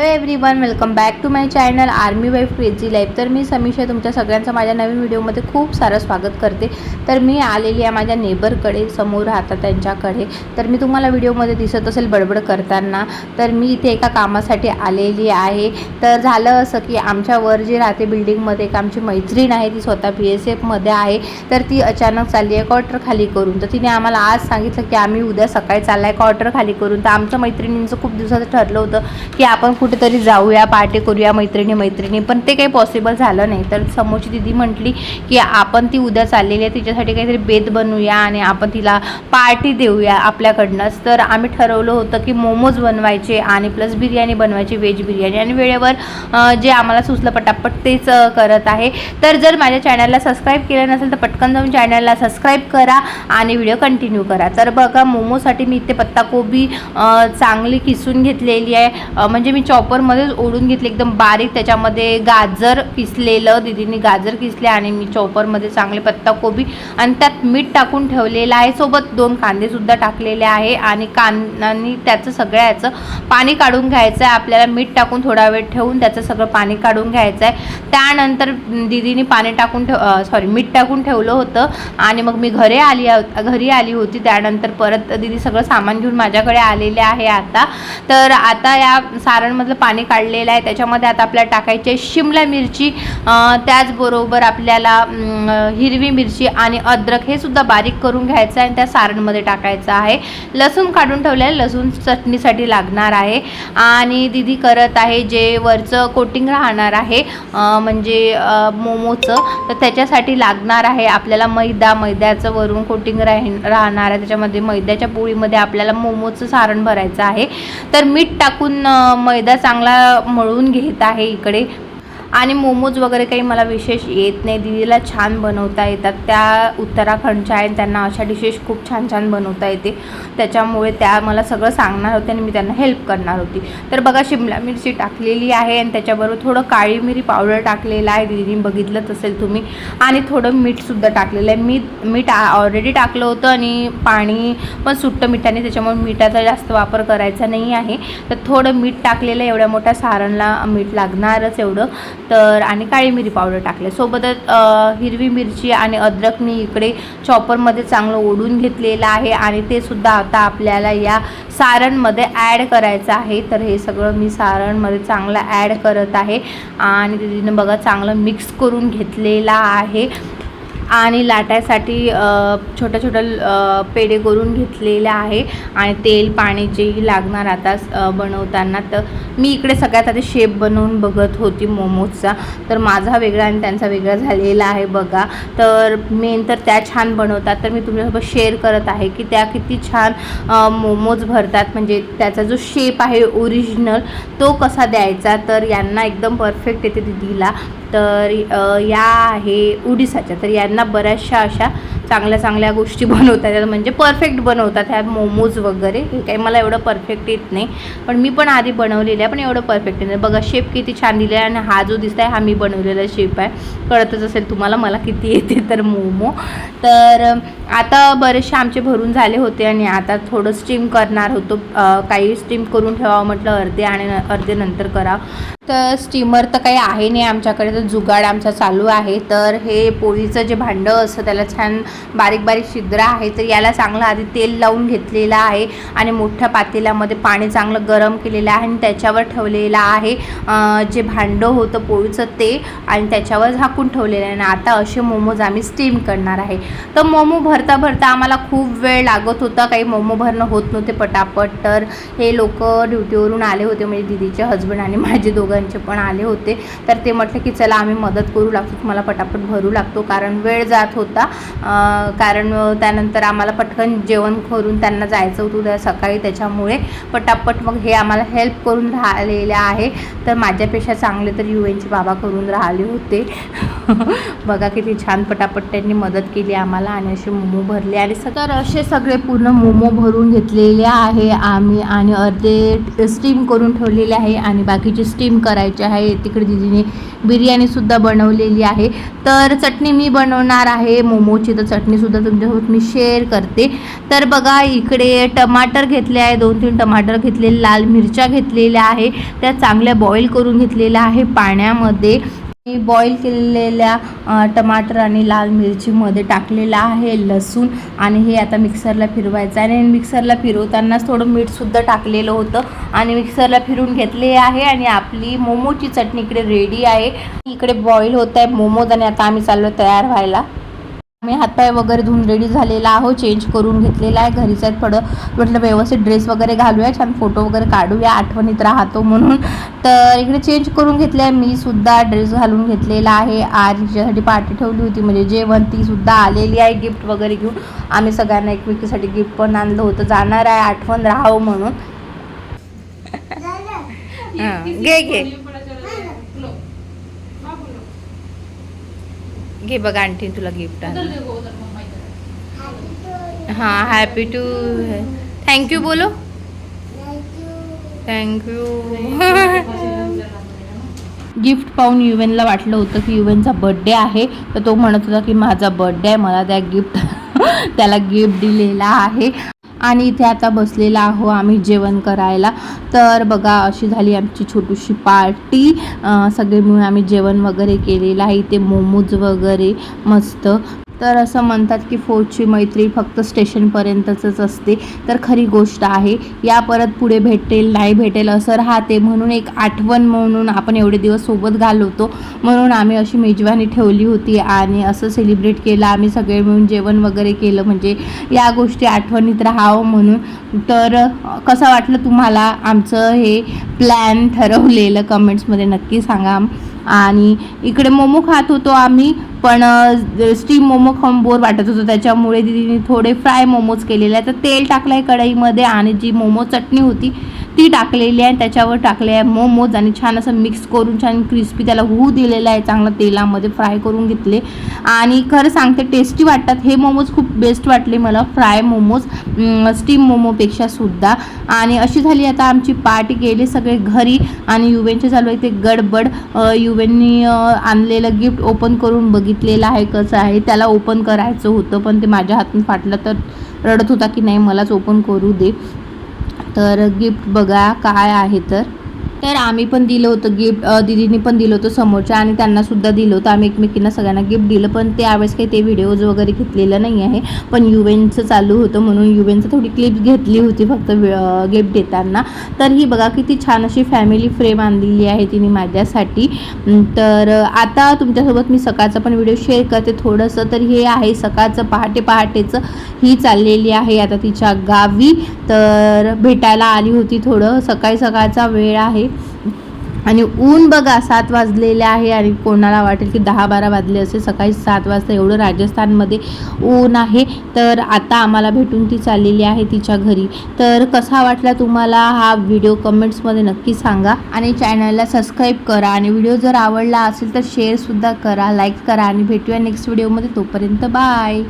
Hello everyone welcome back to my channel army wife crazy life तर मी समीक्षा तुमच्या सगळ्यांचं माझ्या नवीन व्हिडिओमध्ये खूप सारं स्वागत करते. तर मी आलेली आहे माझ्या नेबरकडे समोर राहतात त्यांच्याकडे. तर मी तुम्हाला व्हिडिओमध्ये दिसत असेल बडबड करताना. तर मी इथे एका कामासाठी आलेली आहे. तर झालं असं की आमच्यावर जे राहते बिल्डिंगमध्ये एक आमची मैत्रीण आहे ती स्वतः बी एस एफमध्ये आहे. तर ती अचानक चालली आहे क्वार्टर खाली करून. तर तिने आम्हाला आज सांगितलं की आम्ही उद्या सकाळी चालला आहे क्वार्टर खाली करून. तर आमच्या मैत्रिणींचं खूप दिवसाचं ठरलं होतं की आपण कुठेतरी जाऊया पार्टी करूया मैत्रिणी मैत्रिणी. पण ते काही पॉसिबल झालं नाही. तर समोरची दिदी म्हटली की आपण ती उद्या चाललेली आहे तिच्यासाठी काहीतरी बेत बनवूया आणि आपण तिला पार्टी देऊया आपल्याकडनंच. तर आम्ही ठरवलं होतं की मोमोज बनवायचे आणि प्लस बिर्याणी बनवायची व्हेज बिर्याणी. आणि वेळेवर जे आम्हाला सुचलं पटापट तेच करत आहे. तर जर माझ्या चॅनलला सबस्क्राईब केलं नसेल तर पटकन जाऊन चॅनलला सबस्क्राईब करा आणि व्हिडिओ कंटिन्यू करा. तर बघा मोमोसाठी मी इथे पत्ताकोबी चांगली किसून घेतलेली आहे. म्हणजे मी चॉपरमध्येच ओढून घेतली एकदम बारीक त्याच्यामध्ये गाजर किसलेलं दिदीने गाजर किसले आणि मी चॉपरमध्ये चांगले पत्ताकोबी आणि त्यात मीठ टाकून ठेवलेलं आहे. सोबत दोन कांदेसुद्धा टाकलेले आहे आणि कांदानी आणि त्याचं सगळ्याचं पाणी काढून घ्यायचं आहे. आपल्याला मीठ टाकून थोडा वेळ ठेवून त्याचं सगळं पाणी काढून घ्यायचं आहे. त्यानंतर दिदीने पाणी टाकून ठेव सॉरी मीठ टाकून ठेवलं होतं आणि मग मी घरी आली घरी आली होती. त्यानंतर परत दिदी सगळं सामान घेऊन माझ्याकडे आलेले आहे आता. तर आता या सारणमध्ये सारणमधलं पाणी काढलेलं आहे. त्याच्यामध्ये आता आपल्याला टाकायची आहे शिमला मिरची त्याचबरोबर आपल्याला हिरवी मिरची आणि अद्रक हे सुद्धा बारीक करून घ्यायचं आहे आणि त्या सारणमध्ये टाकायचं आहे. लसूण काढून ठेवलं आहे. लसूण चटणीसाठी लागणार आहे. आणि दिदी करत आहे जे वरचं कोटिंग राहणार आहे म्हणजे मोमोचं. तर त्याच्यासाठी लागणार आहे आपल्याला मैदा. मैद्याचं वरून कोटिंग राह राहणार आहे. त्याच्यामध्ये मैद्याच्या पोळीमध्ये आपल्याला मोमोचं सारण भरायचं आहे. तर मीठ टाकून मैदा चांगला मळून घेत आहे इकडे. आणि मोमोज वगैरे काही मला विशेष येत नाही. दिदीला छान बनवता येतात. त्या उत्तराखंडच्या आहेत. त्यांना अशा डिशेस खूप छान छान बनवता येते. त्याच्यामुळे त्या मला सगळं सांगणार होते आणि मी त्यांना हेल्प करणार होती. तर बघा शिमला मिरची टाकलेली आहे आणि त्याच्याबरोबर थोडं काळी मिरी पावडर टाकलेलं आहे. दिदीने बघितलंच असेल तुम्ही. आणि थोडं मीठसुद्धा टाकलेलं आहे. मीठ मीठ ऑलरेडी टाकलं होतं आणि पाणी पण सुट्टं मिठाने त्याच्यामुळे मिठाचा जास्त वापर करायचा नाही आहे. तर थोडं मीठ टाकलेलं एवढ्या मोठ्या सारणला मीठ लागणारच एवढं. तर आणि काळी मिरी पावडर टाकले सोबतच हिरवी मिरची आणि अद्रक मी इकडे चॉपरमध्ये चांगलं ओढून घेतलेलं आहे आणि ते सुद्धा आता आपल्याला या सारणमध्ये ॲड करायचं आहे. तर हे सगळं मी सारणमध्ये चांगलं ॲड करत आहे आणि तिने बघा चांगलं मिक्स करून घेतलेला आहे. आणि लाटायसाठी छोट्या छोट्या पेढे करून घेतलेले आहे. आणि तेल पाणी जेही लागणार आता बनवताना तर मी इकडे सगळ्यात आधी शेप बनवून बघत होती मोमोजचा. तर माझा वेगळा आणि त्यांचा वेगळा झालेला आहे बघा. तर मेन तर त्या छान बनवतात. तर मी तुमच्यासोबत शेअर करत आहे की त्या किती छान मोमोज भरतात. म्हणजे त्याचा जो शेप आहे ओरिजिनल तो कसा द्यायचा? तर यांना एकदम परफेक्ट येते दिदीला. तर या आहे उडीसाच्या. तर यांना बऱ्याचशा अशा चांगल्या चांगल्या गोष्टी बनवतात. म्हणजे परफेक्ट बनवतात. ह्या मोमोज वगैरे. हे काही मला एवढं परफेक्ट येत नाही. पण मी पण आधी बनवलेलं आहे पण एवढं परफेक्ट नाही. बघा शेप किती छान दिला आहे आणि हा जो दिसत आहे हा मी बनवलेला शेप आहे. कळतच असेल तुम्हाला मला किती येते तर मोमो. तर आता बरेचसे आमचे भरून झाले होते आणि आता थोडं स्टीम करणार होतो. काही स्टीम करून ठेवावं म्हटलं अर्धे आणि अर्धे नंतर करावं. तर स्टीमर तर काही आहे नाही आमच्याकडे तर जुगाड आमचा चालू आहे. तर हे पोळीचं जे भांडं असतं त्याला छान बारीक बारीक छिद्र आहे. तर याला चांगलं आधी तेल लावून घेतलेलं आहे आणि मोठ्या पातेल्यामध्ये पाणी चांगलं गरम केलेलं आहे आणि त्याच्यावर ठेवलेलं आहे जे भांडं होतं पोळीचं ते आणि त्याच्यावर झाकून ठेवलेलं आहे. आणि आता असे मोमोज आम्ही स्टीम करणार आहे. तर मोमो भरता भरता आम्हाला खूप वेळ लागत होता. काही मोमो भरणं होत नव्हते पटापट. तर हे लोक ड्युटीवरून आले होते म्हणजे दिदीचे हजबंड आणि माझे दोघं. दोघांचे पण आले होते. तर ते म्हटलं की चला आम्ही मदत करू लागतो तुम्हाला पटापट भरू लागतो कारण वेळ जात होता. कारण त्यानंतर आम्हाला पटकन जेवण करून त्यांना जायचं होतं उद्या सकाळी. त्याच्यामुळे पटापट मग हे आम्हाला हेल्प करून राहिलेले आहे. तर माझ्यापेक्षा चांगले तर यू एनचे बाबा करून राहिले होते. बघा किती छान पटापट त्यांनी मदत केली आम्हाला आणि असे मोमो भरले. आणि तर असे सगळे पूर्ण मोमो भरून घेतलेले आहे आम्ही आणि अर्धे स्टीम करून ठेवलेले आहे. आणि बाकीचे स्टीम करायचे आहे. तिकडे दिदीने बिर्याणीसुद्धा बनवलेली आहे. तर चटणी मी बनवणार आहे. मोमोची तर चटणीसुद्धा तुमच्यासोबत मी शेअर करते. तर बघा इकडे टमाटर घेतले आहे. दोन तीन टमाटर घेतलेले लाल मिरच्या घेतलेल्या आहे. त्या चांगल्या बॉईल करून घेतलेल्या आहे पाण्यामध्ये. मी बॉईल केलेल्या टमाटर आणि लाल मिरचीमध्ये टाकलेलं आहे लसूण आणि हे आता मिक्सरला फिरवायचं आहे. आणि मिक्सरला फिरवतानाच थोडं मीठसुद्धा टाकलेलं होतं आणि मिक्सरला फिरून घेतले आहे आणि आपली मोमोची चटणी इकडे रेडी आहे. इकडे बॉईल होत आहे मोमोज आणि आता आम्ही चाललो तयार व्हायला. आम्ही हातपाय वगैरे धुवून रेडी झालेला आहो चेंज करून घेतलेला आहे. घरीच आहे थोडं. म्हटलं व्यवस्थित ड्रेस वगैरे घालूया. छान फोटो वगैरे काढूया. आठवणीत राहतो म्हणून. तर इकडे चेंज करून घेतले आहे. मी सुद्धा ड्रेस घालून घेतलेला आहे. आणि तिच्यासाठी पार्टी ठेवली होती. म्हणजे जेवण ती सुद्धा आलेली आहे. गिफ्ट वगैरे घेऊन. आम्ही सगळ्यांना एकमेकीसाठी गिफ्ट पण आणलं होतं. जाणार आहे. आठवण राहावं म्हणून. घे घे. घे बघ आणखी तुला गिफ्ट हां हॅपी टू थँक्यू बोलो. थँक्यू गिफ्ट पाहून युवेनला वाटलं होतं की युवेनचा बड्डे आहे तर तो म्हणत होता की माझा बड्डे आहे मला त्या गिफ्ट त्याला गिफ्ट दिलेला आहे. आणि इथे आता बसलेला आहो आम्ही जेवण करायला. तर बघा अशी झाली आमची छोटीशी पार्टी. सगळे मिळून आम्ही जेवण वगैरे केलेलं आहे. इथे मोमोज वगैरे मस्त. तर असं म्हणतात की फौजची मैत्री फक्त स्टेशनपर्यंतच असते. तर खरी गोष्ट आहे या परत पुढे भेटेल नाही भेटेल असं राहते. म्हणून एक आठवण म्हणून आपण एवढे दिवस सोबत घालवतो. म्हणून आम्ही अशी मेजवानी ठेवली होती आणि असं सेलिब्रेट केलं. आम्ही सगळे मिळून जेवण वगैरे केलं. म्हणजे या गोष्टी आठवणीत राहावं म्हणून. तर कसं वाटलं तुम्हाला आमचं हे प्लॅन ठरवलेलं? कमेंट्समध्ये नक्की सांगा. आणि इकडे मोमो खात होतो आम्ही पण स्टीम मोमो खाऊन बोर वाटत होतो. त्याच्यामुळे दिदीने थोडे फ्राय मोमोज केलेले. आहे तर तेल टाकलं आहे कढईमध्ये आणि जी मोमो चटणी होती ती टाकलेली आहे त्याच्यावर टाकले आहे मोमोज आणि छान असं मिक्स करून छान क्रिस्पी त्याला हू दिलेलं आहे चांगलं तेलामध्ये फ्राय करून घेतले. आणि खरं सांगते टेस्टी वाटतात. हे मोमोज खूप बेस्ट वाटले मला फ्राय मोमोज स्टीम मोमोपेक्षा सुद्धा. आणि अशी झाली आता आमची पार्टी गेली सगळे घरी आणि युवेनचे चालू आहे ते गडबड. अ, युवेननी आणलेलं गिफ्ट ओपन करून बघितलेलं आहे कसं आहे. त्याला ओपन करायचं होतं पण ते माझ्या हातून फाटलं तर रडत होता की नाही मलाच ओपन करू दे. तर गिफ्ट बघा काय आहे तर. तर आम्ही पण दिलं होतं गिफ्ट दिदीने पण दिलं होतं समोरच्या आणि त्यांना सुद्धा दिलं होतं. आम्ही एकमेकींना सगळ्यांना गिफ्ट दिलं पण त्यावेळेस काही ते व्हिडिओज वगैरे घेतलेलं नाही आहे. पण युवेनचं चालू होतं म्हणून युवेनचं थोडी क्लिप्स घेतली होती फक्त गिफ्ट देताना. तर ही बघा किती छान अशी फॅमिली फ्रेम आणलेली आहे तिने माझ्यासाठी. तर आता तुमच्यासोबत मी सकाळचा पण व्हिडिओ शेअर करते थोडंसं. तर हे आहे सकाळचं पहाटे पहाटेचं ही चाललेली आहे आता तिच्या गावी. तर भेटायला आली होती थोडं. सकाळी सकाळचा वेळ आहे. आणि ऊन बघा सात वाजलेले आहे आणि कोणाला वाटेल की दहा बारा वाजले असे सकाळी सात वाजता एवढं राजस्थानमध्ये ऊन आहे. तर आता आम्हाला भेटून ती चाललेली आहे तिच्या घरी. तर कसा वाटला तुम्हाला हा व्हिडिओ? कमेंट्समध्ये नक्की सांगा. आणि चॅनलला सबस्क्राईब करा आणि व्हिडिओ जर आवडला असेल तर शेअरसुद्धा करा लाईक करा आणि भेटूया नेक्स्ट व्हिडिओमध्ये. तोपर्यंत बाय.